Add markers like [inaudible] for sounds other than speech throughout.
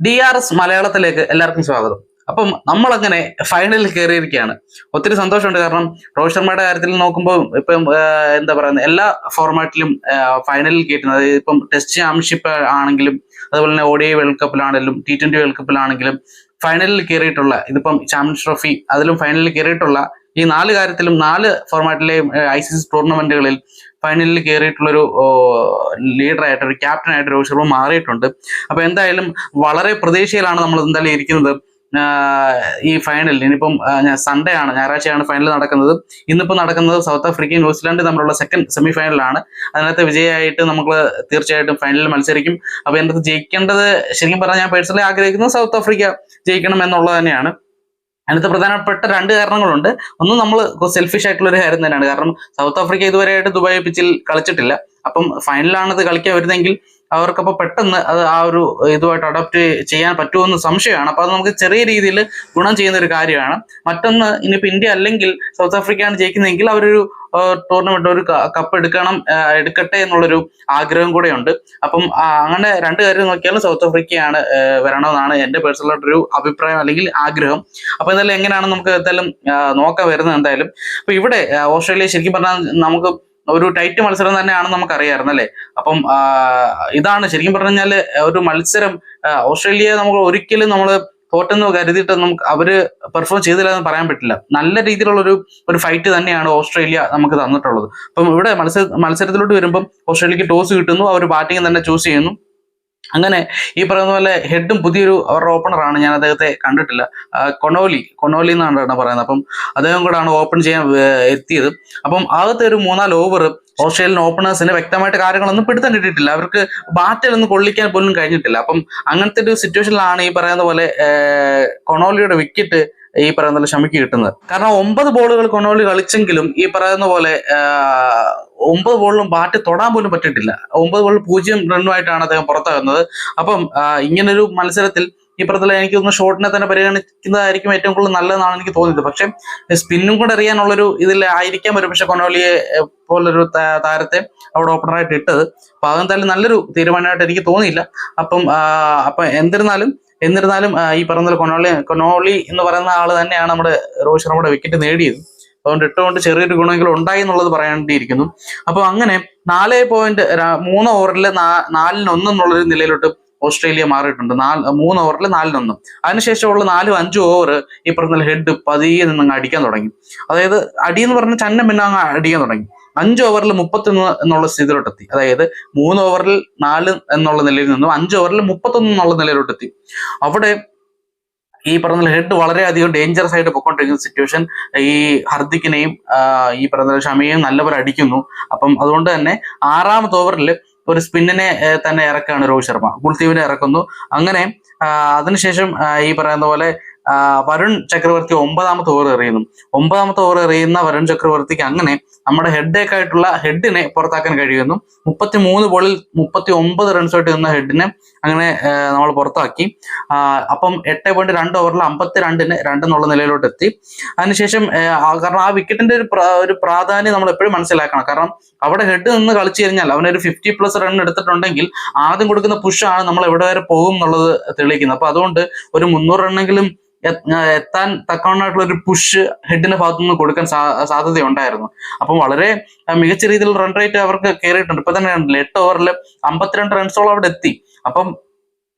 D R S മലയാളത്തിലേക്ക് എല്ലാവർക്കും സ്വാഗതം. അപ്പം നമ്മളങ്ങനെ ഫൈനലിൽ കയറിയിരിക്കുകയാണ് ഒത്തിരി സന്തോഷമുണ്ട്. കാരണം രോഹിത് ശർമ്മയുടെ കാര്യത്തിൽ നോക്കുമ്പോൾ ഇപ്പം എന്താ പറയുന്നത് എല്ലാ ഫോർമാറ്റിലും ഫൈനലിൽ കയറ്റുന്നത് അതായത് ഇപ്പം ടെസ്റ്റ് ചാമ്പ്യൻഷിപ്പ് ആണെങ്കിലും അതുപോലെ തന്നെ ഒ വേൾഡ് കപ്പിലാണെങ്കിലും ടി ട്വന്റി വേൾഡ് കപ്പിലാണെങ്കിലും ഫൈനലിൽ കയറിയിട്ടുള്ള ഇതിപ്പം ചാമ്പ്യൻസ് ട്രോഫി അതിലും ഫൈനലിൽ കയറിയിട്ടുള്ള ഈ നാല് കാര്യത്തിലും നാല് ഫോർമാറ്റിലെയും ഐ സി സി ടൂർണമെന്റുകളിൽ ഫൈനലിൽ കയറിയിട്ടുള്ളൊരു ലീഡറായിട്ട് ഒരു ക്യാപ്റ്റനായിട്ട് രോഹിത് ശർമ്മ മാറിയിട്ടുണ്ട്. അപ്പൊ എന്തായാലും വളരെ പ്രതീക്ഷയിലാണ് നമ്മൾ എന്തായാലും ഇരിക്കുന്നത്. ഈ ഫൈനൽ ഇനിയിപ്പം സൺഡേ ആണ് ഞായറാഴ്ചയാണ് ഫൈനൽ നടക്കുന്നത്. ഇന്നിപ്പോൾ നടക്കുന്നത് സൗത്ത് ആഫ്രിക്കയും ന്യൂസിലാൻഡ് തമ്മിലുള്ള സെക്കൻഡ് സെമി ഫൈനലാണ് അതിനകത്ത് വിജയമായിട്ട് നമ്മൾ തീർച്ചയായിട്ടും ഫൈനലിൽ മത്സരിക്കും. അപ്പൊ എന്റെ ജയിക്കേണ്ടത് ശരിക്കും പറഞ്ഞാൽ ഞാൻ പേഴ്സണലി ആഗ്രഹിക്കുന്നത് സൗത്ത് ആഫ്രിക്ക ജയിക്കണം എന്നുള്ളത് തന്നെയാണ്. അതിനകത്ത് പ്രധാനപ്പെട്ട രണ്ട് കാരണങ്ങളുണ്ട്. ഒന്ന് നമ്മൾ സെൽഫിഷ് ആയിട്ടുള്ള ഒരു കാര്യം തന്നെയാണ്. കാരണം സൗത്ത് ആഫ്രിക്ക ഇതുവരെയായിട്ട് ദുബായ് പിച്ചിൽ കളിച്ചിട്ടില്ല. അപ്പം ഫൈനലാണ് ഇത് കളിക്കാൻ വരുന്നതെങ്കിൽ അവർക്കപ്പോൾ പെട്ടെന്ന് അത് ആ ഒരു ഇതുമായിട്ട് അഡോപ്റ്റ് ചെയ്യാൻ പറ്റുമെന്ന് സംശയമാണ്. അപ്പോൾ അത് നമുക്ക് ചെറിയ രീതിയിൽ ഗുണം ചെയ്യുന്ന ഒരു കാര്യമാണ്. മറ്റൊന്ന് ഇനിയിപ്പോൾ ഇന്ത്യ അല്ലെങ്കിൽ സൗത്ത് ആഫ്രിക്കയാണ് ജയിക്കുന്നതെങ്കിൽ അവരൊരു ടൂർണമെന്റ് ഒരു കപ്പ് എടുക്കണം എടുക്കട്ടെ എന്നുള്ളൊരു ആഗ്രഹം കൂടെയുണ്ട്. അപ്പം അങ്ങനെ രണ്ട് കാര്യം നോക്കിയാൽ സൗത്ത് ആഫ്രിക്കയാണ് വരണമെന്നാണ് എന്റെ പേഴ്സണൽ ആയിട്ടൊരു അഭിപ്രായം അല്ലെങ്കിൽ ആഗ്രഹം. അപ്പോൾ എന്തായാലും എങ്ങനെയാണ് നമുക്ക് എന്തായാലും നോക്കാൻ വരുന്നത് എന്തായാലും. അപ്പോൾ ഇവിടെ ഓസ്ട്രേലിയ ശരിക്കും പറഞ്ഞാൽ നമുക്ക് ഒരു ടൈറ്റ് മത്സരം തന്നെയാണെന്ന് നമുക്ക് അറിയാമായിരുന്നു അല്ലേ? അപ്പം ഇതാണ് ശരിക്കും പറഞ്ഞാൽ ഒരു മത്സരം ഓസ്ട്രേലിയ നമ്മൾ ഒരിക്കലും നമ്മൾ തോറ്റെന്ന് കരുതിയിട്ട് നമുക്ക് അവർ പെർഫോം ചെയ്തില്ല എന്ന് പറയാൻ പറ്റില്ല. നല്ല രീതിയിലുള്ള ഒരു ഒരു ഫൈറ്റ് തന്നെയാണ് ഓസ്ട്രേലിയ നമുക്ക് തന്നിട്ടുള്ളത്. അപ്പം ഇവിടെ മത്സര മത്സരത്തിലോട്ട് വരുമ്പം ഓസ്ട്രേലിയക്ക് ടോസ് കിട്ടുന്നു അവർ ബാറ്റിംഗ് തന്നെ ചൂസ് ചെയ്യുന്നു. അങ്ങനെ ഈ പറയുന്ന പോലെ ഹെഡും പുതിയൊരു അവരുടെ ഓപ്പണറാണ് ഞാൻ അദ്ദേഹത്തെ കണ്ടിട്ടില്ല. കൊണോലി. കൊണോലി എന്നാണ് പറയുന്നത്. അപ്പം അദ്ദേഹം കൂടാണ് ഓപ്പൺ ചെയ്യാൻ എത്തിയത്. അപ്പം ആദ്യത്തെ ഒരു മൂന്നാൽ ഓവർ ഓസ്ട്രേലിയൻ ഓപ്പണേഴ്സിന് വ്യക്തമായിട്ട് കാര്യങ്ങളൊന്നും പിടുത്തം കിട്ടിയിട്ടില്ല. അവർക്ക് ബാറ്റിലൊന്നും കൊള്ളിക്കാൻ പോലും കഴിഞ്ഞിട്ടില്ല. അപ്പം അങ്ങനത്തെ ഒരു സിറ്റുവേഷനിലാണ് ഈ പറയുന്ന പോലെ കൊണോലിയുടെ വിക്കറ്റ് ഈ പറയുന്ന പോലെ ഷമിക്ക് കിട്ടുന്നത്. കാരണം ഒമ്പത് ബോളുകൾ കൊണ്ടോളി കളിച്ചെങ്കിലും ഈ പറയുന്ന പോലെ ഒമ്പത് ബോളിലും ബാറ്റ് തൊടാൻ പോലും പറ്റിയിട്ടില്ല. ഒമ്പത് ബോളിൽ പൂജ്യം റണ്ണുമായിട്ടാണ് അദ്ദേഹം പുറത്താകുന്നത് അപ്പം ഇങ്ങനൊരു മത്സരത്തിൽ ഈ പറഞ്ഞ എനിക്ക് ഷോട്ടിനെ തന്നെ പരിഗണിക്കുന്നതായിരിക്കും ഏറ്റവും കൂടുതൽ നല്ലതെന്നാണ് എനിക്ക് തോന്നിയത്. പക്ഷെ സ്പിന്നും കൂടെ അറിയാനുള്ളൊരു ഇതിൽ ആയിരിക്കാം ഒരു പക്ഷെ കൊനോലിയെ പോലൊരു താരത്തെ അവിടെ ഓപ്പണറായിട്ട് ഇട്ടത്. അപ്പൊ അതെന്തായാലും നല്ലൊരു തീരുമാനമായിട്ട് എനിക്ക് തോന്നിയില്ല. അപ്പം അപ്പൊ എന്നിരുന്നാലും എന്നിരുന്നാലും ഈ പറഞ്ഞ കൊനോളി കൊനോളി എന്ന് പറയുന്ന ആൾ തന്നെയാണ് നമ്മുടെ രോഹിത് ശർമ്മയുടെ വിക്കറ്റ് നേടിയത്. അതുകൊണ്ട് ഇട്ടുകൊണ്ട് ചെറിയൊരു ഗുണമെങ്കിലും ഉണ്ടായി എന്നുള്ളത് പറയേണ്ടിയിരിക്കുന്നു അപ്പോൾ അങ്ങനെ നാല് പോയിന്റ് മൂന്ന് ഓവറിൽ നാലിന് ഒന്ന് എന്നുള്ളൊരു നിലയിലോട്ട് ഓസ്ട്രേലിയ മാറിയിട്ടുണ്ട്. നാല് മൂന്ന് ഓവറിൽ നാലിനൊന്ന് അതിനുശേഷമുള്ള നാലും അഞ്ചും ഓവർ ഈ പറഞ്ഞ ഹെഡ് പതിയെ നിന്ന് അടിക്കാൻ തുടങ്ങി. അതായത് അടി എന്ന് പറഞ്ഞ ചന്നം പിന്നെ അങ്ങ് അടിക്കാൻ തുടങ്ങി. അഞ്ച് ഓവറിൽ മുപ്പത്തൊന്ന് എന്നുള്ള സ്ഥിതിയിലോട്ടെത്തി. അതായത് മൂന്ന് ഓവറിൽ നാല് എന്നുള്ള നിലയിൽ നിന്നും അഞ്ച് ഓവറിൽ മുപ്പത്തൊന്ന് എന്നുള്ള നിലയിലോട്ടെത്തി. അവിടെ ഈ പറഞ്ഞ ഹെഡ് വളരെയധികം ഡേഞ്ചറസ് ആയിട്ട് പൊക്കോണ്ടിരിക്കുന്ന സിറ്റുവേഷൻ ഈ ഹർദിക്കിനെയും ഈ പറഞ്ഞ ഷമിയെയും നല്ലപോലെ അടിക്കുന്നു. അപ്പം അതുകൊണ്ട് തന്നെ ആറാമത്തെ ഓവറിൽ ഒരു സ്പിന്നിനെ തന്നെ ഇറക്കുകയാണ് രോഹിത് ശർമ്മ. കുൽദീപിനെ ഇറക്കുന്നു. അങ്ങനെ അതിനുശേഷം ഈ പറയുന്ന പോലെ വരുൺ ചക്രവർത്തി ഒമ്പതാമത്തെ ഓവർ എറിയുന്നു. ഒമ്പതാമത്തെ ഓവർ എറിയുന്ന വരുൺ ചക്രവർത്തിക്ക് അങ്ങനെ നമ്മുടെ ഹെഡേക്ക് ആയിട്ടുള്ള ഹെഡിനെ പുറത്താക്കാൻ കഴിയുന്നു. മുപ്പത്തി മൂന്ന് ബോളിൽ മുപ്പത്തി ഒമ്പത് റൺസായിട്ട് നിന്ന ഹെഡിനെ അങ്ങനെ നമ്മൾ പുറത്താക്കി. അപ്പം എട്ട് പോയിന്റ് രണ്ട് ഓവറിൽ അമ്പത്തി രണ്ടിന് രണ്ടെന്നുള്ള നിലയിലോട്ട് എത്തി. അതിനുശേഷം കാരണം ആ വിക്കറ്റിന്റെ ഒരു ഒരു പ്രാധാന്യം നമ്മൾ എപ്പോഴും മനസ്സിലാക്കണം. കാരണം അവിടെ ഹെഡ് നിന്ന് കളിച്ചു കഴിഞ്ഞാൽ അവനൊരു ഫിഫ്റ്റി പ്ലസ് റൺ എടുത്തിട്ടുണ്ടെങ്കിൽ ആദ്യം കൊടുക്കുന്ന പുഷാണ് നമ്മൾ എവിടെ വരെ പോകും എന്നുള്ളത് തെളിയിക്കുന്നത്. അപ്പൊ അതുകൊണ്ട് ഒരു മുന്നൂറ് റണ്ണെങ്കിലും എത്താൻ തക്കവണ്ണമായിട്ടുള്ള ഒരു പുഷ് ഹെഡിന്റെ ഭാഗത്തു നിന്ന് കൊടുക്കാൻ സാധ്യത സാധ്യതയുണ്ടായിരുന്നു. അപ്പം വളരെ മികച്ച രീതിയിൽ റൺ റേറ്റ് അവർക്ക് കയറിയിട്ടുണ്ട്. ഇപ്പൊ തന്നെ എട്ട് ഓവറിൽ അമ്പത്തിരണ്ട് റൺസോളം അവിടെ എത്തി. അപ്പം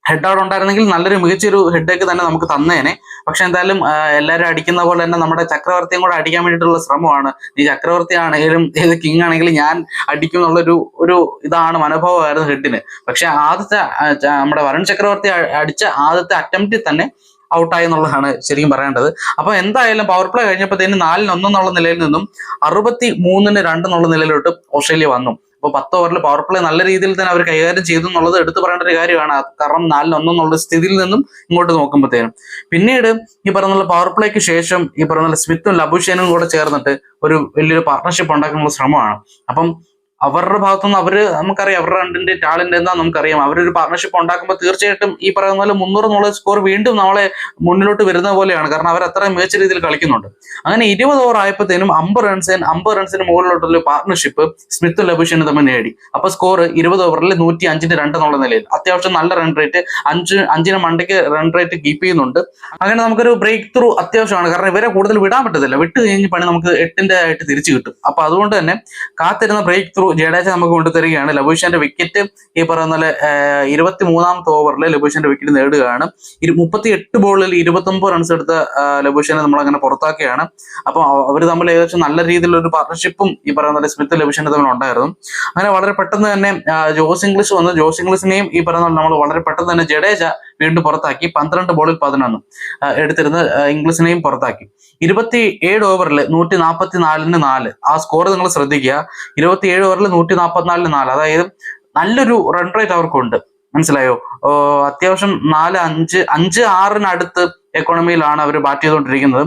ഹെഡ് അവിടെ ഉണ്ടായിരുന്നെങ്കിൽ നല്ലൊരു മികച്ചൊരു ഹെഡേക്ക് തന്നെ നമുക്ക് തന്നേനെ. പക്ഷെ എന്തായാലും എല്ലാവരും അടിക്കുന്ന പോലെ തന്നെ നമ്മുടെ ചക്രവർത്തിയും കൂടെ അടിക്കാൻ വേണ്ടിയിട്ടുള്ള ശ്രമമാണ്. ഈ ചക്രവർത്തി ആണെങ്കിലും ഏത് കിങ് ആണെങ്കിലും ഞാൻ അടിക്കും എന്നുള്ളൊരു ഒരു ഇതാണ് മനോഭാവമായിരുന്നു ഹെഡിന് പക്ഷെ ആദ്യത്തെ നമ്മുടെ വരുൺ ചക്രവർത്തി അടിച്ച ആദ്യത്തെ അറ്റംപ്റ്റിൽ തന്നെ ഔട്ടായി എന്നുള്ളതാണ് ശരിക്കും പറയേണ്ടത്. അപ്പൊ എന്തായാലും പവർ പ്ലേ കഴിഞ്ഞപ്പോഴത്തേന് നാലിന് ഒന്നെന്നുള്ള നിലയിൽ നിന്നും അറുപത്തി മൂന്നിന് രണ്ടെന്നുള്ള നിലയിലോട്ട് ഓസ്ട്രേലിയ വന്നു. അപ്പോൾ പത്ത് ഓവറിൽ പവർ പ്ലേ നല്ല രീതിയിൽ തന്നെ അവർ കൈകാര്യം ചെയ്തു എന്നുള്ളത് എടുത്തു പറയേണ്ട ഒരു കാര്യമാണ്. കാരണം നാലിന് ഒന്നെന്നുള്ള സ്ഥിതിയിൽ നിന്നും ഇങ്ങോട്ട് നോക്കുമ്പോഴത്തേനും. പിന്നീട് ഈ പറഞ്ഞ പവർ പ്ലേക്ക് ശേഷം ഈ പറഞ്ഞ സ്മിത്തും ലബുഷേനും കൂടെ ചേർന്നിട്ട് ഒരു വലിയൊരു പാർട്ണർഷിപ്പ് ഉണ്ടാക്കാനുള്ള ശ്രമമാണ്. അപ്പം അവരുടെ ഭാഗത്തുനിന്ന് അവർ നമുക്കറിയാം അവരുടെ രണ്ടിന്റെ ടാലന്റ് എന്താ നമുക്കറിയാം. അവരൊരു പാർട്ണർഷിപ്പ് ഉണ്ടാക്കുമ്പോൾ തീർച്ചയായിട്ടും ഈ പറയുന്ന പോലെ മുന്നൂറ് നോളജ് സ്കോർ വീണ്ടും നമ്മളെ മുന്നിലോട്ട് വരുന്ന പോലെയാണ്. കാരണം അവർ അത്ര മികച്ച രീതിയിൽ കളിക്കുന്നുണ്ട്. അങ്ങനെ ഇരുപത് ഓവർ ആയപ്പോഴത്തേനും അമ്പത് റൺസിന് അമ്പത് റൺസിന് മുകളിലോട്ടുള്ള പാർട്ണർഷിപ്പ് സ്മിത്ത് ലബുഷന് തമ്മിൽ നേടി. അപ്പൊ സ്കോർ ഇരുപത് ഓവറിൽ നൂറ്റി അഞ്ചിന് രണ്ട് എന്നുള്ള നിലയിൽ. അത്യാവശ്യം നല്ല റൺ റേറ്റ് അഞ്ച് അഞ്ചിന് മണ്ടയ്ക്ക് റൺ റേറ്റ് കീപ്പ് ചെയ്യുന്നുണ്ട്. അങ്ങനെ നമുക്കൊരു ബ്രേക്ക് ത്രൂ അത്യാവശ്യമാണ്. കാരണം ഇവരെ കൂടുതൽ വിടാൻ പറ്റത്തില്ല. വിട്ട് കഴിഞ്ഞ് പണി നമുക്ക് എട്ടിന്റെ ആയിട്ട് തിരിച്ചു കിട്ടും. അപ്പൊ അതുകൊണ്ട് തന്നെ കാത്തിരുന്ന ബ്രേക്ക് ത്രൂ ജഡേജ നമുക്ക് കൊണ്ടുതരികയാണ്. ലബുഷന്റെ വിക്കറ്റ് ഈ പറയുന്ന പോലെ ഇരുപത്തി മൂന്നാമത്തെ ഓവറിൽ ലബുഷന്റെ വിക്കറ്റ് നേടുകയാണ്. മുപ്പത്തി എട്ട് ബോളിൽ ഇരുപത്തി ഒമ്പത് റൺസ് എടുത്ത ലബൂഷനെ നമ്മൾ അങ്ങനെ പുറത്താക്കുകയാണ്. അപ്പൊ അവർ തമ്മിൽ ഏകദേശം നല്ല രീതിയിലുള്ള ഒരു പാർട്ണർഷിപ്പും ഈ പറയുന്ന പോലെ സ്മിത്ത് ലബുഷന്റെ തമ്മിൽ ഉണ്ടായിരുന്നു. അങ്ങനെ വളരെ പെട്ടെന്ന് തന്നെ ജോസ് ഇംഗ്ലീഷ് വന്നു. ജോസ് ഇംഗ്ലീഷിനെയും ഈ പറയുന്ന നമ്മൾ വളരെ പെട്ടെന്ന് തന്നെ ജഡേജ വീണ്ടും പുറത്താക്കി. പന്ത്രണ്ട് ബോളിൽ പതിനൊന്ന്. എടുത്തിരുന്ന ഇംഗ്ലീഷിനെയും പുറത്താക്കി. ഇരുപത്തി ഏഴ് ഓവറിൽ നൂറ്റി നാൽപ്പത്തി നാലിന് നാല്. ആ സ്കോർ നിങ്ങൾ ശ്രദ്ധിക്കുക. ഇരുപത്തി ഏഴ് ഓവറിൽ നൂറ്റി നാൽപ്പത്തിനാലിന് നാല്. അതായത് നല്ലൊരു റൺ റേറ്റ് അവർക്കുണ്ട്. മനസ്സിലായോ? അത്യാവശ്യം നാല് അഞ്ച് അഞ്ച് ആറിനടുത്ത് എക്കോണമിയിലാണ് അവർ ബാറ്റ് ചെയ്തുകൊണ്ടിരിക്കുന്നത്.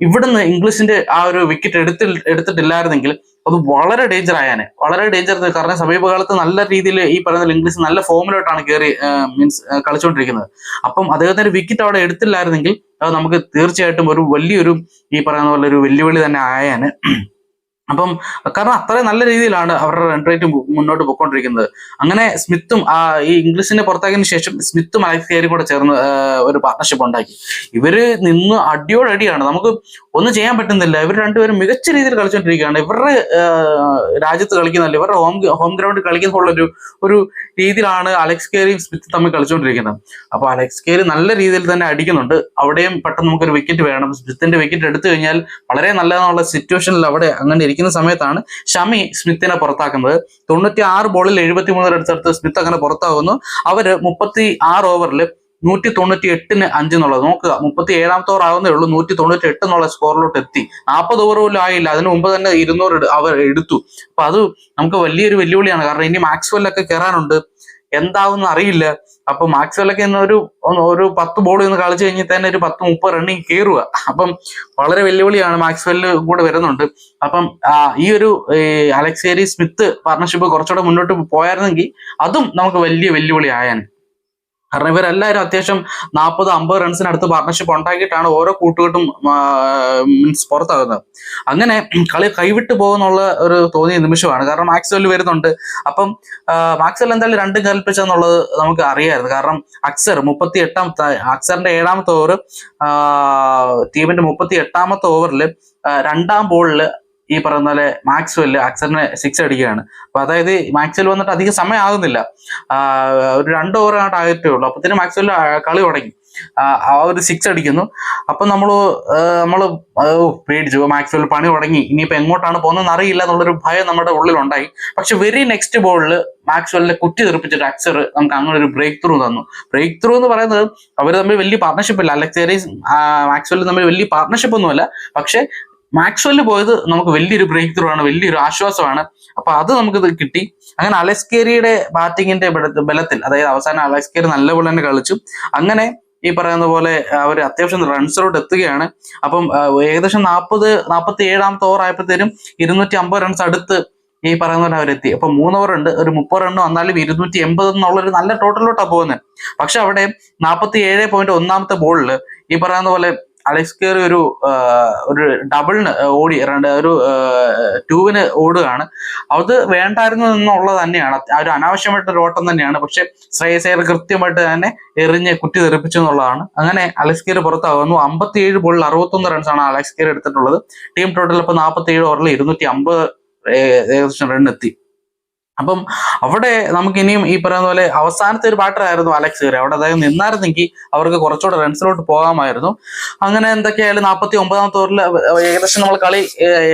ഇവിടുന്ന് ഇംഗ്ലീഷിന്റെ ആ ഒരു വിക്കറ്റ് എടുത്തി എടുത്തിട്ടില്ലായിരുന്നെങ്കിൽ അത് വളരെ ഡേഞ്ചർ ആയാനെ വളരെ ഡേഞ്ചർ കാരണം സമീപകാലത്ത് നല്ല രീതിയിൽ ഈ പറയുന്ന ഇംഗ്ലീഷ് നല്ല ഫോമിലോട്ടാണ് കയറി മീൻസ് കളിച്ചുകൊണ്ടിരിക്കുന്നത് അപ്പം അദ്ദേഹത്തിന്റെ വിക്കറ്റ് അവിടെ എടുത്തില്ലായിരുന്നെങ്കിൽ അത് നമുക്ക് തീർച്ചയായിട്ടും ഒരു വലിയൊരു ഈ പറയുന്ന പോലെ ഒരു വെല്ലുവിളി തന്നെ ആയാന് അപ്പം കാരണം അത്രയും നല്ല രീതിയിലാണ് അവരുടെ റൺ മുന്നോട്ട് പോയിക്കൊണ്ടിരിക്കുന്നത്. അങ്ങനെ സ്മിത്തും ഈ ഇംഗ്ലീഷിനെ പുറത്താക്കിയതിന് ശേഷം സ്മിത്തും അലക്സിയാരും കൂടെ ചേർന്ന് ഒരു പാർട്ണർഷിപ്പ് ഉണ്ടാക്കി. ഇവർ നിന്ന് അടിയോടടിയാണ്. നമുക്ക് ഒന്നും ചെയ്യാൻ പറ്റുന്നില്ല. ഇവർ രണ്ടുപേരും മികച്ച രീതിയിൽ കളിച്ചുകൊണ്ടിരിക്കുകയാണ് ഇവരുടെ രാജ്യത്ത് കളിക്കുന്നില്ല ഇവരുടെ ഹോം ഹോം ഗ്രൗണ്ടിൽ കളിക്കുന്ന ഒരു ഒരു രീതിയിലാണ് അലക്സ് കെയറിയും സ്മിത്തും തമ്മിൽ കളിച്ചുകൊണ്ടിരിക്കുന്നത് അപ്പൊ അലക്സ് കെയറി നല്ല രീതിയിൽ തന്നെ അടിക്കുന്നുണ്ട്. അവിടെയും പെട്ടെന്ന് നമുക്കൊരു വിക്കറ്റ് വേണം. സ്മിത്തിന്റെ വിക്കറ്റ് എടുത്തു കഴിഞ്ഞാൽ വളരെ നല്ലതെന്നുള്ള സിറ്റുവേഷനിൽ അവിടെ അങ്ങനെ ഇരിക്കുന്ന സമയത്താണ് ഷമി സ്മിത്തിനെ പുറത്താക്കുന്നത്. തൊണ്ണൂറ്റി ആറ് ബോളിൽ എഴുപത്തി മൂന്ന് റൺസ് എടുത്ത് സ്മിത്ത് അങ്ങനെ പുറത്താകുന്നു. അവർ മുപ്പത്തി ആറ് ഓവറിൽ നൂറ്റി തൊണ്ണൂറ്റി എട്ടിന് അഞ്ച് എന്നുള്ളത് നോക്കുക മുപ്പത്തി ഏഴാമത്തെ ഓവർ ആവുന്നേ ഉള്ളൂ നൂറ്റി തൊണ്ണൂറ്റി എട്ട് എന്നുള്ള സ്കോറിലോട്ട് എത്തി. നാൽപ്പത് ഓവർ പോലും ആയില്ല. അതിന് മുമ്പ് തന്നെ ഇരുന്നൂറ് അവർ എടുത്തു. അപ്പൊ അത് നമുക്ക് വലിയൊരു വെല്ലുവിളിയാണ്. കാരണം ഇനി മാക്സ്വെല്ലൊക്കെ കയറാനുണ്ട് എന്താവും അറിയില്ല. അപ്പൊ മാക്സ്വെല്ലൊക്കെ ഇന്ന് ഒരു ഒരു പത്ത് ബോൾ ഇന്ന് കളിച്ചു കഴിഞ്ഞാൽ തന്നെ ഒരു പത്ത് മുപ്പത് റണ്ണിങ് കയറുക അപ്പം വളരെ വെല്ലുവിളിയാണ് മാക്സ്വെല്ല് കൂടെ വരുന്നുണ്ട്. അപ്പം ഈ ഒരു അലക്സേരി സ്മിത്ത് പാർട്ണർഷിപ്പ് കുറച്ചുകൂടെ മുന്നോട്ട് പോയായിരുന്നെങ്കിൽ അതും നമുക്ക് വലിയ വെല്ലുവിളി ആയാൻ കാരണം ഇവരെല്ലാവരും അത്യാവശ്യം നാൽപ്പത് അമ്പത് റൺസിനടുത്ത് പാർട്ണർഷിപ്പ് ഉണ്ടാക്കിയിട്ടാണ് ഓരോ കൂട്ടുകെട്ടും മീൻസ് പുറത്താകുന്നത്. അങ്ങനെ കളി കൈവിട്ടു പോകുന്നുള്ള ഒരു തോന്നിയ നിമിഷമാണ്. കാരണം മാക്സ്വെൽ വരുന്നുണ്ട്. അപ്പം മാക്സ്വെൽ എന്തായാലും രണ്ടും കൽപ്പിച്ചെന്നുള്ളത് നമുക്ക് അറിയായിരുന്നു. കാരണം അക്സർ മുപ്പത്തി എട്ടാമത്തെ അക്സറിന്റെ ഏഴാമത്തെ ഓവർ ടീമിന്റെ മുപ്പത്തി എട്ടാമത്തെ ഓവറിൽ രണ്ടാം ബോളിൽ ഈ പറയുന്ന പോലെ മാക്സ്വെൽ അക്സറിനെ സിക്സ് അടിക്കുകയാണ്. അപ്പൊ അതായത് മാക്സ്വെൽ വന്നിട്ട് അധികം സമയം ആകുന്നില്ല. ഒരു രണ്ട് ഓവർ ആയിട്ട് ആയിട്ടേ ഉള്ളൂ. അപ്പത്തിന് മാക്സ്വെൽ കളി തുടങ്ങി. ആ, ആ ഒരു സിക്സ് അടിക്കുന്നു. അപ്പൊ നമ്മൾ നമ്മൾ പേടിച്ചു. മാക്സ്വെൽ പണി തുടങ്ങി. ഇനിയിപ്പോ എങ്ങോട്ടാണ് പോകുന്നതെന്ന് അറിയില്ല എന്നുള്ളൊരു ഭയം നമ്മുടെ ഉള്ളിൽ ഉണ്ടായി പക്ഷെ വെരി നെക്സ്റ്റ് ബോളിൽ മാക്സ്വെല്ലിനെ കുറ്റി തെറിപ്പിച്ചിട്ട് അക്സർ നമുക്ക് അങ്ങനെ ഒരു ബ്രേക്ക് ത്രൂ തന്നു. ബ്രേക്ക് ത്രൂ എന്ന് പറയുന്നത് അവർ തമ്മിൽ വലിയ പാർട്ണർഷിപ്പ് ഇല്ല. അലക്സേരീസ് മാക്സ്വെല്ലും തമ്മിൽ വലിയ പാർട്ണർഷിപ്പ് ഒന്നുമല്ല. പക്ഷെ മാക്സ്വെല്ല് പോയത് നമുക്ക് വലിയൊരു ബ്രേക്ക് ത്രൂ ആണ് വലിയൊരു ആശ്വാസമാണ്. അപ്പൊ അത് നമുക്ക് കിട്ടി. അങ്ങനെ അലസ്കേരിയുടെ ബാറ്റിങ്ങിന്റെ ബലത്തിൽ അതായത് അവസാനം അലക്സ്കേരി നല്ലപോലെ തന്നെ കളിച്ചു. അങ്ങനെ ഈ പറയുന്ന പോലെ അവർ അത്യാവശ്യം റൺസിലോട്ട് എത്തുകയാണ്. അപ്പം ഏകദേശം നാൽപ്പത് നാൽപ്പത്തി ഏഴാമത്തെ ഓവർ ആയപ്പോഴത്തേനും ഇരുന്നൂറ്റി അമ്പത് റൺസ് അടുത്ത് ഈ പറയുന്ന പോലെ അവരെത്തി. അപ്പൊ മൂന്ന് ഉണ്ട്. ഒരു മുപ്പത് റണ്ണ് വന്നാലും ഇരുന്നൂറ്റി എൺപത് എന്നുള്ള ഒരു നല്ല ടോട്ടലിലോട്ടാണ് പോകുന്നത് പക്ഷെ അവിടെ നാൽപ്പത്തി ഏഴ് പോയിന്റ് ഒന്നാമത്തെ ബോളിൽ ഈ പറയുന്ന പോലെ അലക്സ് കെയർ ഒരു ഒരു ഡബിളിന് ഓടി ഒരു ടൂവിന് ഓടുകയാണ്. അത് വേണ്ടായിരുന്നു എന്നുള്ളത് തന്നെയാണ്. ആ ഒരു അനാവശ്യമായിട്ട് ഒരു ഓട്ടം തന്നെയാണ്. പക്ഷെ ശ്രേയസ് അയ്യർ കൃത്യമായിട്ട് തന്നെ എറിഞ്ഞ് കുറ്റി തെറിപ്പിച്ചു എന്നുള്ളതാണ്. അങ്ങനെ അലക്സ് കെയർ പുറത്താകുന്നു. അമ്പത്തിയേഴ് ബോളിൽ അറുപത്തൊന്ന് റൺസാണ് അലക്സ് കെയർ എടുത്തിട്ടുള്ളത്. ടീം ടോട്ടൽ ഇപ്പൊ നാൽപ്പത്തി ഏഴ് ഓവറിൽ ഇരുന്നൂറ്റി അമ്പത് ഏകദേശം റൺ എത്തി. അപ്പം അവിടെ നമുക്ക് ഇനിയും ഈ പറയുന്ന പോലെ അവസാനത്തെ ഒരു ബാറ്ററായിരുന്നു അലക്സ് കയറി അവിടെ അദ്ദേഹം നിന്നായിരുന്നെങ്കിൽ അവർക്ക് കുറച്ചുകൂടെ റൺസിലോട്ട് പോകാമായിരുന്നു. അങ്ങനെ എന്തൊക്കെയായാലും നാൽപ്പത്തി ഒമ്പതാമത്തെ ഓവറിൽ ഏകദേശം നമ്മൾ കളി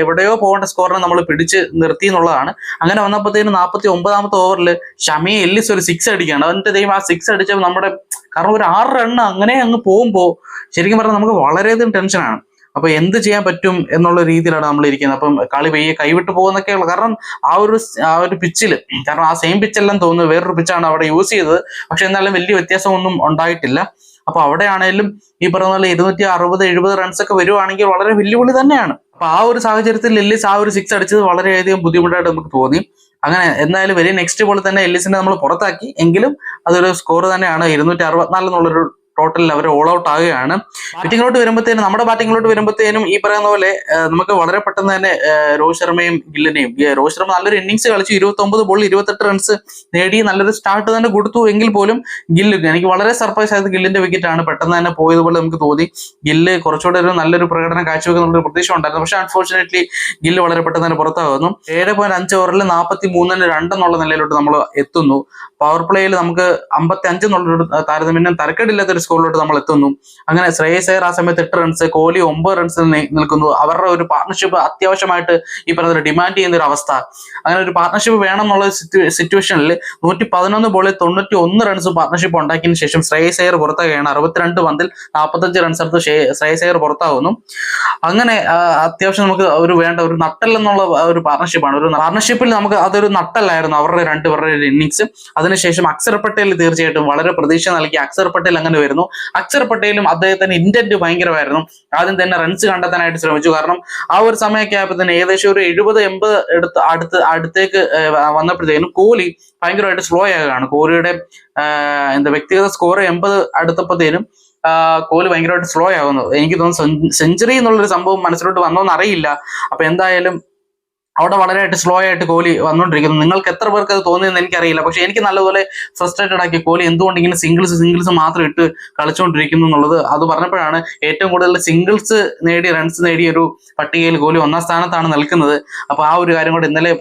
എവിടെയോ പോകേണ്ട സ്കോറിനെ നമ്മൾ പിടിച്ച് നിർത്തി എന്നുള്ളതാണ്. അങ്ങനെ വന്നപ്പോഴത്തേനും നാൽപ്പത്തി ഒമ്പതാമത്തെ ഓവറിൽ ഷമി എല്ലിസ് ഒരു സിക്സ് അടിക്കുകയാണ്. അവന്റെ ദൈവം ആ സിക്സ് അടിച്ചപ്പോൾ നമ്മുടെ കാരണം ഒരു ആറ് റണ്ണ് അങ്ങനെ അങ്ങ് പോകുമ്പോൾ ശരിക്കും പറഞ്ഞാൽ നമുക്ക് വളരെയധികം ടെൻഷനാണ് അപ്പൊ എന്ത് ചെയ്യാൻ പറ്റും എന്നുള്ള രീതിയിലാണ് നമ്മൾ ഇരിക്കുന്നത് അപ്പം കളി വെയ്യെ കൈവിട്ട് പോകുന്നൊക്കെയുള്ള കാരണം ആ ഒരു ആ ഒരു പിച്ചിൽ കാരണം ആ സെയിം പിച്ചെല്ലാം തോന്നുന്നു വേറൊരു പിച്ചാണ് അവിടെ യൂസ് ചെയ്തത്. പക്ഷെ എന്നാലും വലിയ വ്യത്യാസമൊന്നും ഉണ്ടായിട്ടില്ല. അപ്പൊ അവിടെയാണേലും ഈ പറഞ്ഞ പോലെ ഇരുന്നൂറ്റി അറുപത് എഴുപത് റൺസ് ഒക്കെ വരുവാണെങ്കിൽ വളരെ വെല്ലുവിളി തന്നെയാണ്. അപ്പൊ ആ ഒരു സാഹചര്യത്തിൽ എല്ലിസ് ആ ഒരു സിക്സ് അടിച്ചത് വളരെയധികം ബുദ്ധിമുട്ടായിട്ട് നമുക്ക് തോന്നി. അങ്ങനെ എന്തായാലും വലിയ നെക്സ്റ്റ് ബോൾ തന്നെ എല്ലിസിനെ നമ്മൾ പുറത്താക്കി. എങ്കിലും അതൊരു സ്കോർ തന്നെയാണ്. ഇരുന്നൂറ്റി അറുപത്തിനാല് എന്നുള്ളൊരു ടോട്ടലിൽ അവർ ഓൾ ഔട്ട് ആകുകയാണ് ബാറ്റിങ്ങിലോട്ട് വരുമ്പോഴത്തേനും നമ്മുടെ ബാറ്റിങ്ങിലോട്ട് വരുമ്പോഴത്തേനും ഈ പറയുന്ന പോലെ നമുക്ക് വളരെ പെട്ടെന്ന് തന്നെ രോഹിത് ശർമ്മയും ഗില്ലിനെയും രോഹിത് ശർമ്മ നല്ലൊരു ഇന്നിങ്സ് കളിച്ചു ഇരുപത്തി ഒമ്പത് ബോളിൽ ഇരുപത്തെട്ട് റൺസ് നേടി നല്ലൊരു സ്റ്റാർട്ട് തന്നെ കൊടുത്തു എങ്കിൽ പോലും ഗില്ല് എനിക്ക് വളരെ സർപ്രൈസ് ആയത് ഗില്ലിന്റെ വിക്കറ്റ് ആണ്. പെട്ടെന്ന് തന്നെ പോയതുപോലെ നമുക്ക് തോന്നി. ഗില്ല് കുറച്ചുകൂടെ ഒരു നല്ലൊരു പ്രകടനം കാഴ്ചവെക്കുന്നുള്ളൊരു പ്രതീക്ഷ ഉണ്ടായിരുന്നു. പക്ഷെ അൺഫോർച്ചുനേറ്റ്ലി ഗില്ല് വളരെ പെട്ടെന്ന് തന്നെ പുറത്താകുന്നു. ഏഴ് പോയിന്റ് അഞ്ച് ഓവറിൽ നാൽപ്പത്തി മൂന്നിന് രണ്ടെന്നുള്ള നിലയിലോട്ട് നമ്മൾ എത്തുന്നു. പവർ പ്ലേയിൽ നമുക്ക് അമ്പത്തി അഞ്ച് എന്നുള്ള താരതമ്യം തരക്കേടില്ലാത്ത ഒരു സ്കോറിലോട്ട് നമ്മൾ എത്തുന്നു. അങ്ങനെ ശ്രേയസ് അയ്യർ ആ സമയത്ത് എട്ട് റൺസ് കോഹ്ലി ഒമ്പത് റൺസ് നിൽക്കുന്നു. അവരുടെ ഒരു പാർട്ണർഷിപ്പ് അത്യാവശ്യമായിട്ട് ഈ പറഞ്ഞ ഡിമാൻഡ് ചെയ്യുന്ന ഒരു അവസ്ഥ. അങ്ങനെ ഒരു പാർട്ണർഷിപ്പ് വേണം എന്നുള്ള സിറ്റുവേഷനിൽ നൂറ്റി പതിനൊന്ന് ബോളിൽ തൊണ്ണൂറ്റി ഒന്ന് റൺസ് പാർട്ണർഷിപ്പ് ഉണ്ടാക്കിയതിനു ശേഷം ശ്രേയസ് അയ്യർ പുറത്താകുകയാണ് അറുപത്തിരണ്ട് പന്തിൽ നാൽപ്പത്തഞ്ച് റൺസ് എടുത്ത് ശ്രേയസ് അയ്യർ പുറത്താകുന്നു അങ്ങനെ അത്യാവശ്യം നമുക്ക് ഒരു വേണ്ട ഒരു നട്ടൽ എന്നുള്ള ഒരു പാർട്ണർഷിപ്പാണ് ഒരു പാർട്ണർഷിപ്പിൽ നമുക്ക് അതൊരു നട്ടല്ലായിരുന്നു അവരുടെ രണ്ടുപേരുടെ ഇന്നിങ്സ് അതിനുശേഷം അക്സർ പട്ടേൽ തീർച്ചയായിട്ടും വളരെ പ്രതീക്ഷ നൽകി അക്സർ പട്ടേൽ അങ്ങനെ വരുന്നു. അക്സർ പട്ടേലും അദ്ദേഹത്തിന്റെ ഇന്റന്റ് ഭയങ്കരമായിരുന്നു. ആദ്യം തന്നെ റൺസ് കണ്ടെത്താനായിട്ട് ശ്രമിച്ചു. കാരണം ആ ഒരു സമയമൊക്കെ ആയപ്പോൾ തന്നെ ഏകദേശം ഒരു എഴുപത് എൺപത് എടുത്ത് അടുത്ത് അടുത്തേക്ക് വന്നപ്പോഴത്തേക്കും കോഹ്ലി ഭയങ്കരമായിട്ട് സ്ലോ ആകുകയാണ് കോഹ്ലിയുടെ എന്താ വ്യക്തിഗത സ്കോർ എൺപത് അടുത്തപ്പോഴത്തേനും കോഹ്ലി ഭയങ്കരമായിട്ട് സ്ലോ ആകുന്നു എനിക്ക് തോന്നുന്നു സെഞ്ചുറി എന്നുള്ളൊരു സംഭവം മനസ്സിലോട്ട് വന്നോന്ന് അറിയില്ല അപ്പൊ എന്തായാലും അവിടെ വളരെയായിട്ട് സ്ലോ ആയിട്ട് കോഹ്ലി വന്നുകൊണ്ടിരിക്കുന്നു നിങ്ങൾക്ക് എത്ര പേർക്ക് അത് തോന്നിയെന്ന് എനിക്കറിയില്ല. പക്ഷെ എനിക്ക് നല്ലപോലെ ഫ്രസ്ട്രേറ്റഡ് ആക്കി കോഹ്ലി എന്തുകൊണ്ട് ഇങ്ങനെ സിംഗിൾസ് സിംഗിൾസ് മാത്രം ഇട്ട് കളിച്ചുകൊണ്ടിരിക്കുന്നു എന്നുള്ളത് അത് പറഞ്ഞപ്പോഴാണ് ഏറ്റവും കൂടുതൽ സിംഗിൾസ് നേടി റൺസ് നേടിയ ഒരു പട്ടികയിൽ കോഹ്ലി ഒന്നാം സ്ഥാനത്താണ് നിൽക്കുന്നത്. അപ്പൊ ആ ഒരു കാര്യം കൂടെ ഇന്നലെ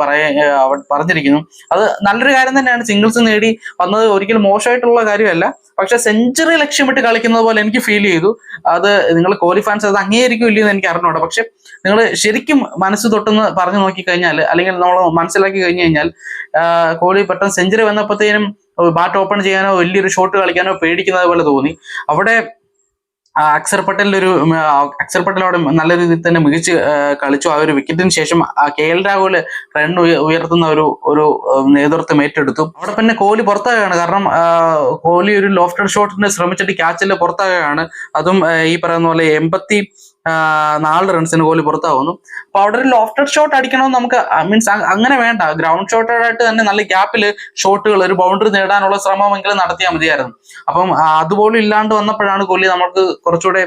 പറഞ്ഞിരിക്കുന്നു. അത് നല്ലൊരു കാര്യം തന്നെയാണ്. സിംഗിൾസ് നേടി വന്നത് ഒരിക്കലും മോശമായിട്ടുള്ള കാര്യമല്ല. പക്ഷെ സെഞ്ചുറി ലക്ഷ്യമിട്ട് കളിക്കുന്നത് പോലെ എനിക്ക് ഫീൽ ചെയ്തു. അത് നിങ്ങൾ കോഹ്ലി ഫാൻസ് അത് അംഗീകരിക്കും ഇല്ലയോ എന്ന് എനിക്ക് അറിഞ്ഞോട്ടെ പക്ഷെ നിങ്ങൾ ശരിക്കും മനസ്സ് തൊട്ടെന്ന് പറഞ്ഞു നോക്കി കഴിഞ്ഞാൽ അല്ലെങ്കിൽ നമ്മൾ മനസ്സിലാക്കി കഴിഞ്ഞു കഴിഞ്ഞാൽ കോഹ്ലി പെട്ടെന്ന് സെഞ്ചുറി വന്നപ്പോഴത്തേനും ബാറ്റ് ഓപ്പൺ ചെയ്യാനോ വലിയൊരു ഷോട്ട് കളിക്കാനോ പേടിക്കുന്നത് പോലെ തോന്നി. അവിടെ അക്സർ പട്ടേലിന്റെ ഒരു അക്സർ പട്ടേൽ അവിടെ നല്ല രീതിയിൽ തന്നെ മികച്ച് കളിച്ചു. ആ ഒരു വിക്കറ്റിന് ശേഷം കെ എൽ രാഹുൽ റൺ ഉയർത്തുന്ന ഒരു ഒരു നേതൃത്വം ഏറ്റെടുത്തു. അവിടെ പിന്നെ കോഹ്ലി പുറത്താകുകയാണ്. കാരണം കോഹ്ലി ഒരു ലോഫ്റ്റഡ് ഷോട്ടിന് ശ്രമിച്ചിട്ട് ക്യാച്ചിൽ പുറത്താകുകയാണ്. അതും ഈ പറയുന്ന പോലെ എൺപത്തി നാല് റൺസിന് കോഹ്ലി പുറത്താവുന്നു. അപ്പൊ അവിടെ ഒരു ലോഫ്റ്റർ ഷോട്ട് അടിക്കണമെന്ന് നമുക്ക് മീൻസ് അങ്ങനെ വേണ്ട. ഗ്രൗണ്ട് ഷോട്ടായിട്ട് തന്നെ നല്ല ഗ്യാപ്പിൽ ഷോട്ടുകൾ ഒരു ബൗണ്ടറി നേടാനുള്ള ശ്രമമെങ്കിലും നടത്തിയാൽ മതിയായിരുന്നു. അപ്പം അതുപോലും ഇല്ലാണ്ട് വന്നപ്പോഴാണ് കോഹ്ലി നമുക്ക് കുറച്ചുകൂടെ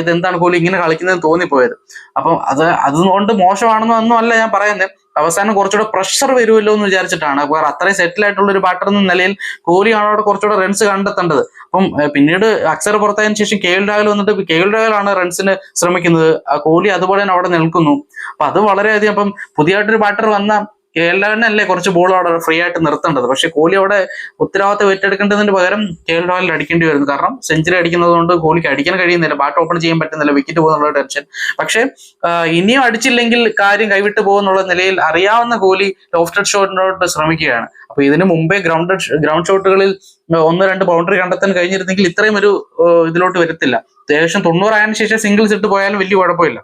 ഇതെന്താണ് കോഹ്ലി ഇങ്ങനെ കളിക്കുന്നതെന്ന് തോന്നിപ്പോയത്. അപ്പം അത് അതുകൊണ്ട് മോശമാണെന്നൊന്നും അല്ല ഞാൻ പറയുന്നത് അവസാനം കുറച്ചുകൂടെ പ്രഷർ വരുമല്ലോ എന്ന് വിചാരിച്ചിട്ടാണ്. വേറെ അത്രയും സെറ്റിൽ ആയിട്ടുള്ള ഒരു ബാറ്റർ എന്ന നിലയിൽ കോഹ്ലിയാണ് അവിടെ കുറച്ചുകൂടെ റൺസ് കണ്ടെത്തേണ്ടത്. അപ്പം പിന്നീട് അക്സർ പുറത്തായതിനു ശേഷം കെ എൽ രാഹുൽ വന്നിട്ട് കെ എൽ രാഹുലാണ് റൺസിന് ശ്രമിക്കുന്നത്. കോഹ്ലി അതുപോലെ തന്നെ അവിടെ നിൽക്കുന്നു. അപ്പൊ അത് വളരെയധികം അപ്പം പുതിയതായിട്ടൊരു ബാറ്റർ വന്ന കെ എൽ രാഹുലിനല്ലേ കുറച്ച് ബോൾ അവിടെ ഫ്രീ ആയിട്ട് നിർത്തേണ്ടത്? പക്ഷെ കോഹ്ലി അവിടെ ഉത്തരവാദിത്തം ഏറ്റെടുക്കേണ്ടതിന് പകരം കെ എൽ രാഹുലിൽ അടിക്കേണ്ടി വരുന്നു. കാരണം സെഞ്ചുറി അടിക്കുന്നത് കൊണ്ട് കോഹ്ലിക്ക് അടിക്കാൻ കഴിയുന്നില്ല. ബാറ്റ് ഓപ്പൺ ചെയ്യാൻ പറ്റുന്നില്ല. വിക്കറ്റ് പോകുന്നുള്ള ടെൻഷൻ പക്ഷെ ഇനിയും അടിച്ചില്ലെങ്കിൽ കാര്യം കൈവിട്ട് പോകുന്നുള്ള നിലയിൽ അറിയാവുന്ന കോഹ്ലി ലോഫ്റ്റഡ് ഷോട്ടിനോട് ശ്രമിക്കുകയാണ്. അപ്പൊ ഇതിനു മുമ്പേ ഗ്രൗണ്ട് ഗ്രൗണ്ട് ഷോട്ടുകളിൽ ഒന്ന് രണ്ട് ബൗണ്ടറി കണ്ടെത്താൻ കഴിഞ്ഞിരുന്നെങ്കിൽ ഇത്രയും ഒരു ഇതിലോട്ട് വരത്തില്ല. ഏകദേശം തൊണ്ണൂറായതിനു ശേഷം സിംഗിൾസ് ഇട്ട് പോയാലും വലിയ കുഴപ്പമില്ല.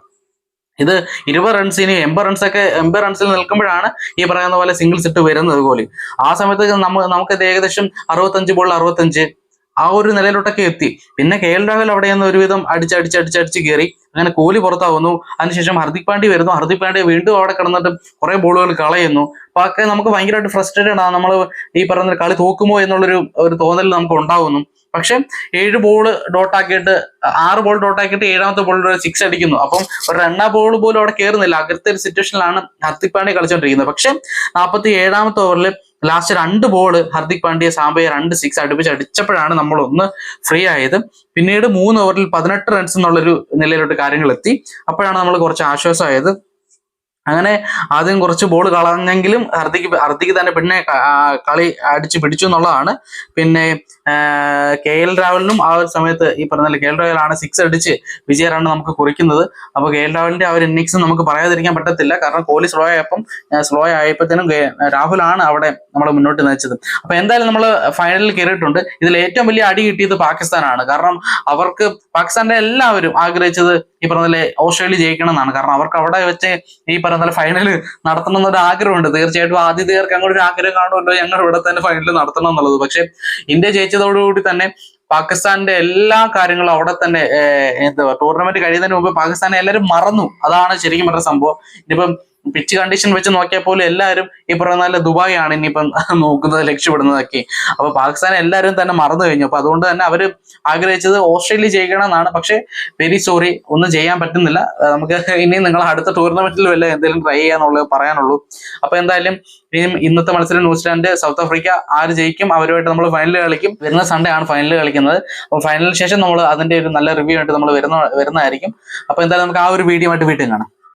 ഇത് ഇരുപത് റൺസിന് എൺപത് റൺസ് ഒക്കെ എൺപത് റൺസിൽ നിൽക്കുമ്പോഴാണ് ഈ പറയുന്ന പോലെ സിംഗിൾസ് ഇട്ട് വരുന്നത് കോഹ്ലി ആ സമയത്ത് നമ്മ നമുക്ക് ഏകദേശം അറുപത്തഞ്ച് ബോൾ അറുപത്തഞ്ച് ആ ഒരു നിലയിലോട്ടൊക്കെ എത്തി. പിന്നെ കെ എൽ രാഹുൽ അവിടെ നിന്ന് ഒരുവിധം അടിച്ചടിച്ച് അടിച്ചടിച്ച് കയറി അങ്ങനെ കോഹ്ലി പുറത്താവുന്നു. അതിനുശേഷം ഹർദിക് പാണ്ഡ്യ വരുന്നു. ഹർദിക് പാണ്ഡ്യ വീണ്ടും അവിടെ കിടന്നിട്ട് കുറെ ബോളുകൾ കളയുന്നു. അപ്പൊ ഒക്കെ നമുക്ക് ഭയങ്കരമായിട്ട് ഫ്രസ്ട്രേറ്റഡ് ആണ്. നമ്മൾ ഈ പറയുന്ന കളി തോക്കുമോ എന്നുള്ളൊരു ഒരു തോന്നൽ നമുക്ക് ഉണ്ടാവുന്നു. പക്ഷെ ഏഴ് ബോൾ ഡോട്ടാക്കിയിട്ട് ആറ് ബോൾ ഡോട്ടാക്കിയിട്ട് ഏഴാമത്തെ ബോളിൽ ഒരു സിക്സ് അടിക്കുന്നു. അപ്പം ഒരു രണ്ടാം ബോൾ പോലും അവിടെ കയറുന്നില്ല അകത്തെ ഒരു സിറ്റുവേഷനിലാണ് ഹർദിക് പാണ്ഡ്യ കളിച്ചുകൊണ്ടിരിക്കുന്നത് പക്ഷെ നാൽപ്പത്തി ഏഴാമത്തെ ഓവറിൽ ലാസ്റ്റ് രണ്ട് ബോൾ ഹർദിക് പാണ്ഡ്യ സാമ്പയെ രണ്ട് സിക്സ് അടുപ്പിച്ച് അടിച്ചപ്പോഴാണ് നമ്മൾ ഒന്ന് ഫ്രീ ആയത്. പിന്നീട് മൂന്ന് ഓവറിൽ പതിനെട്ട് റൺസ് എന്നുള്ളൊരു നിലയിലോട്ട് കാര്യങ്ങൾ എത്തി. അപ്പോഴാണ് നമ്മൾ കുറച്ച് ആശ്വാസമായത്. അങ്ങനെ ആദ്യം കുറച്ച് ബോൾ കളഞ്ഞെങ്കിലും ഹർദിക്ക് ഹർദിക്ക് തന്നെ പിന്നെ കളി അടിച്ച് പിടിച്ചു എന്നുള്ളതാണ്. പിന്നെ കെ എൽ രാഹുലിനും ആ ഒരു സമയത്ത് ഈ പറഞ്ഞ കെ എൽ രാഹുലാണ് സിക്സ് അടിച്ച് വിജയറാണ് നമുക്ക് കുറിക്കുന്നത്. അപ്പോൾ കെ എൽ രാഹുലിന്റെ ആ ഒരു ഇന്നിങ്സ് നമുക്ക് പറയാതിരിക്കാൻ പറ്റത്തില്ല. കാരണം കോഹ്ലി സ്ലോ ആയപ്പം സ്ലോ ആയപ്പോഴത്തേനും രാഹുലാണ് അവിടെ നമ്മൾ മുന്നോട്ട് നയിച്ചത്. അപ്പോൾ എന്തായാലും നമ്മൾ ഫൈനലിൽ കയറിയിട്ടുണ്ട് ഇതിൽ ഏറ്റവും വലിയ അടി കിട്ടിയത് പാകിസ്ഥാനാണ് കാരണം അവർക്ക് പാകിസ്ഥാന്റെ എല്ലാവരും ആഗ്രഹിച്ചത് ഈ പറഞ്ഞ ഓസ്ട്രേലിയ ജയിക്കണം എന്നാണ് കാരണം അവർക്ക് അവിടെ വെച്ച് ഈ പറഞ്ഞ ഫൈനൽ നടത്തണം എന്നൊരു ആഗ്രഹമുണ്ട്. തീർച്ചയായിട്ടും ആതിഥേയർക്ക് അങ്ങോട്ട് ഒരു ആഗ്രഹം കാണുമല്ലോ ഞങ്ങൾ ഇവിടെ തന്നെ ഫൈനൽ നടത്തണം എന്നുള്ളത്. പക്ഷേ ഇന്ത്യ ജയിച്ചതോടുകൂടി തന്നെ പാകിസ്ഥാന്റെ എല്ലാ കാര്യങ്ങളും അവിടെ തന്നെ എന്താ ടൂർണമെന്റ് കഴിയുന്നതിന് മുമ്പ് പാകിസ്ഥാനെ എല്ലാവരും മറന്നു. അതാണ് ശരിക്കും പറഞ്ഞ സംഭവം. ഇനിയിപ്പം പിച്ച് കണ്ടീഷൻ വെച്ച് നോക്കിയാൽ പോലും എല്ലാവരും ഈ പറയുന്ന നല്ല ദുബായ് ആണ് ഇനിയിപ്പം [laughs] നോക്കുന്നത് ലക്ഷ്യപ്പെടുന്നതൊക്കെ. അപ്പൊ പാകിസ്ഥാനെ എല്ലാവരും തന്നെ മറന്നു കഴിഞ്ഞു. അപ്പൊ അതുകൊണ്ട് തന്നെ അവർ ആഗ്രഹിച്ചത് ഓസ്ട്രേലിയ ചെയ്യണമെന്നാണ് പക്ഷെ വെരി സോറി ഒന്നും ചെയ്യാൻ പറ്റുന്നില്ല. നമുക്ക് [laughs] ഇനി നിങ്ങൾ അടുത്ത ടൂർണമെന്റിൽ വല്ല എന്തെങ്കിലും ട്രൈ ചെയ്യാന്നുള്ളത് പറയാനുള്ളൂ. അപ്പൊ എന്തായാലും ഇനിയും ഇന്നത്തെ മത്സരം ന്യൂസിലാൻഡ് സൗത്ത് ആഫ്രിക്ക ആര് ജയിക്കും അവരുമായിട്ട് നമ്മൾ ഫൈനൽ കളിക്കും. വരുന്ന സൺഡേ ആണ് ഫൈനൽ കളിക്കുന്നത്. അപ്പോൾ ഫൈനലിന് ശേഷം നമ്മൾ അതിന്റെ ഒരു നല്ല റിവ്യൂ ആയിട്ട് നമ്മൾ വരുന്ന വരുന്നതായിരിക്കും. അപ്പൊ എന്തായാലും നമുക്ക് ആ ഒരു വീഡിയോ ആയിട്ട് വീട്ടിൽ കാണാം.